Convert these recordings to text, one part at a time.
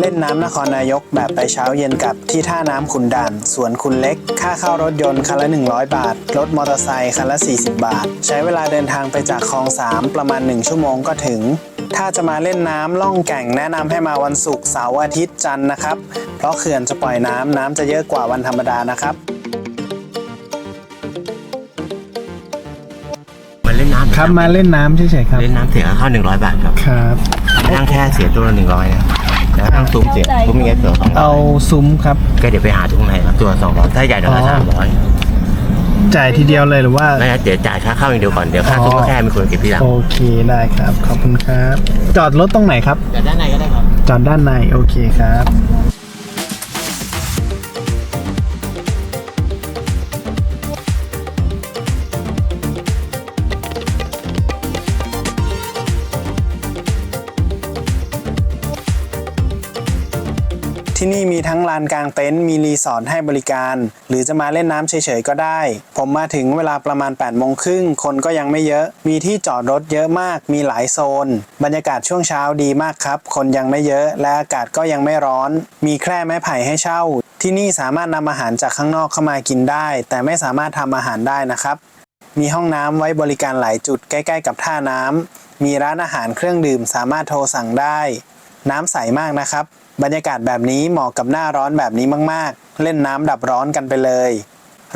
เล่นน้ำนครนายกแบบไปเช้าเย็นกลับที่ท่าน้ำขุนด่านสวนคุณเล็ก ค่าเข้ารถยนต์คันละ 100 บาท รถมอเตอร์ไซค์คันละ 40 บาท ใช้เวลาเดินทางไปจากคลอง 3 ประมาณ 1 ชั่วโมงก็ถึง ถ้าจะมาเล่นน้ำล่องแก่งแนะนำให้มาวันศุกร์เสาร์อาทิตย์จันทร์นะครับ เพราะเขื่อนจะปล่อยน้ำน้ำจะเยอะกว่าวันธรรมดานะครับมันเล่นน้ำครับมาเล่นน้ำเฉยๆครับ เล่นน้ำเสียค่าเข้าหนึ่งร้อยบาทครับครับนั่งแค่เสียตัวละหนึ่งร้อยนะ แล้วนั่งซุ้มเสียซุ้มมีเงินเสือสองร้เอาอยซุ้มครับ ก็เดี๋ยวไปหาตรงไหนครับตัวสองร้อยถ้าใหญ่หน่อยก็อ๋อ สามร้อยจ่ายทีเดียวเลยหรือว่า ไม่งั้นเดี๋ยวจ่ายค่าเข้าอย่างเดียวก่อนเดี๋ยวค่าอ๋อ ซุ้มก็แค่มีคนเก็บทีหลังโอเคได้ครับ ขอบคุณครับ จอดรถตรงไหนครับแต่ด้านในก็ได้ครับ จอดด้านในโอเคครับ ที่นี่มีทั้งลานกลางเต็นท์มีรีสอร์ทให้บริการ หรือจะมาเล่นน้ำเฉยๆก็ได้ ผมมาถึงเวลาประมาณ8ปดโมงครึ่งคนก็ยังไม่เยอะ มีที่จอดรถเยอะมาก มีหลายโซน บรรยากาศช่วงเช้าดีมากครับ คนยังไม่เยอะและอากาศก็ยังไม่ร้อน มีแคร่ไม้ไผ่ให้เช่า ที่นี่สามารถนำอาหารจากข้างนอกเข้ามากินได้ แต่ไม่สามารถทำอาหารได้นะครับ มีห้องน้ำไว้บริการหลายจุดใกล้ ๆ กับท่าน้ำมีร้านอาหารเครื่องดื่มสามารถโทรสั่งได้ น้ำใสมากนะครับบรรยากาศแบบนี้เหมาะกับหน้าร้อนแบบนี้มากๆ เล่นน้ำดับร้อนกันไปเลย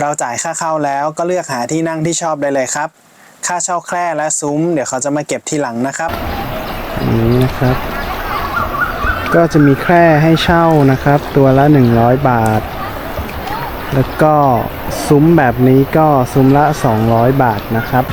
เราจ่ายค่าเข้าแล้วก็เลือกหาที่นั่งที่ชอบได้เลยครับ ค่าเช่าแคร่และซุ้ม เดี๋ยวเขาจะมาเก็บทีหลังนะครับนี้นะครับ ก็จะมีแคร่ให้เช่านะครับ ตัวละ 100 บาท แล้วก็ซุ้มแบบนี้ก็ซุ้มละ 200 บาทนะครับ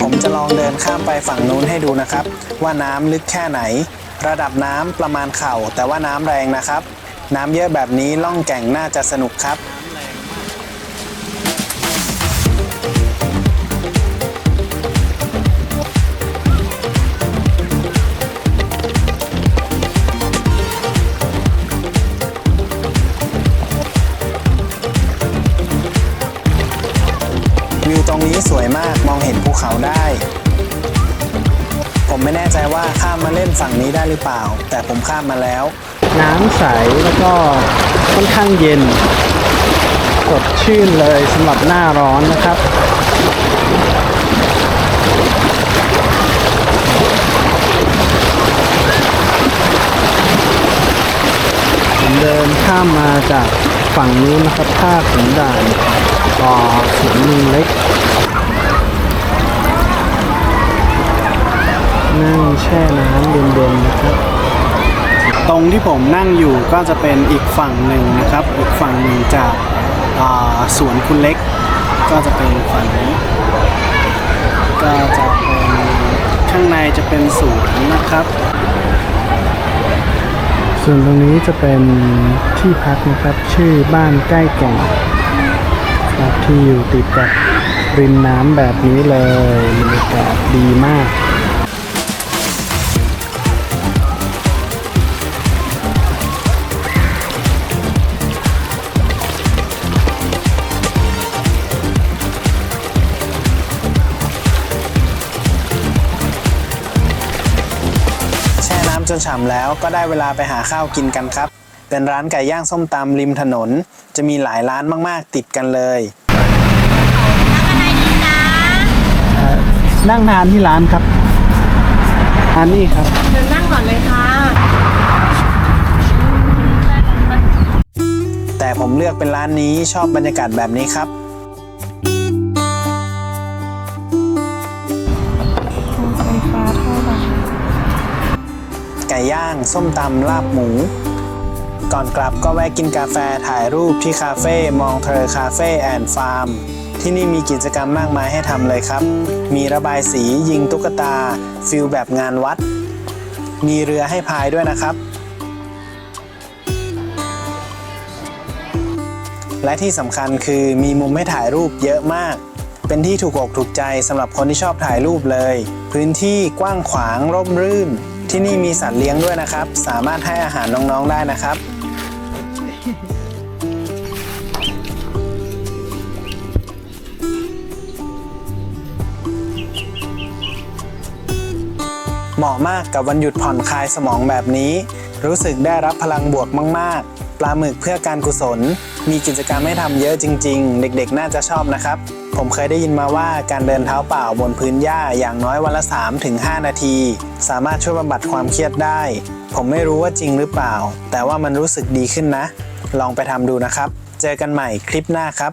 ผมจะลองเดินข้ามไปฝั่งนู้นให้ดูนะครับ ว่าน้ำลึกแค่ไหน ระดับน้ำประมาณเข่า แต่ว่าน้ำแรงนะครับ น้ำเยอะแบบนี้ล่องแก่งน่าจะสนุกครับ วิวตรงนี้สวยมากมองเห็นภูเขาได้ ผมไม่แน่ใจว่าข้ามมาเล่นฝั่งนี้ได้หรือเปล่า แต่ผมข้ามมาแล้ว น้ำใสแล้วก็ค่อนข้างเย็นสดชื่นเลยสำหรับหน้าร้อนนะครับผมเดินข้ามมาจากฝั่งนู้นนะครับท่าขุนด่านต่อสวนลุงเล็ก นั่งแช่น้ำเย็นๆนะครับ ตรงที่ผมนั่งอยู่ก็จะเป็นอีกฝั่งหนึ่งนะครับ อีกฝั่งหนึ่งจากาสวนคุณเล็ก ก็จะเป็นฝั่งนี้ก็จะเป็นข้างในจะเป็นสวนนะครับ ส่วนตรงนี้จะเป็นที่พักนะครับ ชื่อบ้านใกล้แก่งครับที่อยู่ติดกับริมน้ำแบบนี้เลยบรรยากาศดีมาก จนฉ่ำแล้วก็ได้เวลาไปหาข้าวกินกันครับ เป็นร้านไก่ย่างส้มตำริมถนน จะมีหลายร้านมากๆติดกันเลย นั่งทานที่ร้านครับทานนี่ครับ เดินนั่งก่อนเลยค่ะ แต่ผมเลือกเป็นร้านนี้ชอบบรรยากาศแบบนี้ครับ ย่าง ส้มตำลาบหมู ก่อนกลับก็แวะกินกาแฟถ่ายรูปที่คาเฟ่มองเธอคาเฟ่แอนด์ฟาร์มที่นี่มีกิจกรรมมากมายให้ทำเลยครับ มีระบายสียิงตุ๊กตา ฟิลแบบงานวัด มีเรือให้พายด้วยนะครับ และที่สำคัญคือมีมุมให้ถ่ายรูปเยอะมาก เป็นที่ถูกอกถูกใจสำหรับคนที่ชอบถ่ายรูปเลย พื้นที่กว้างขวางร่มรื่น ที่นี่มีสัตว์เลี้ยงด้วยนะครับ สามารถให้อาหารน้องๆได้นะครับ เหมาะมากกับวันหยุดผ่อนคลายสมองแบบนี้ รู้สึกได้รับพลังบวกมาก ๆ ปลาหมึกเพื่อการกุศล มีกิจกรรมให้ทำเยอะจริง ๆ เด็กๆ น่าจะชอบนะครับ ผมเคยได้ยินมาว่าการเดินเท้าเปล่าบนพื้นหญ้าอย่างน้อยวันละ3-5 นาที สามารถช่วยบำบัดความเครียดได้ ผมไม่รู้ว่าจริงหรือเปล่า แต่ว่ามันรู้สึกดีขึ้นนะ ลองไปทำดูนะครับ เจอกันใหม่คลิปหน้าครับ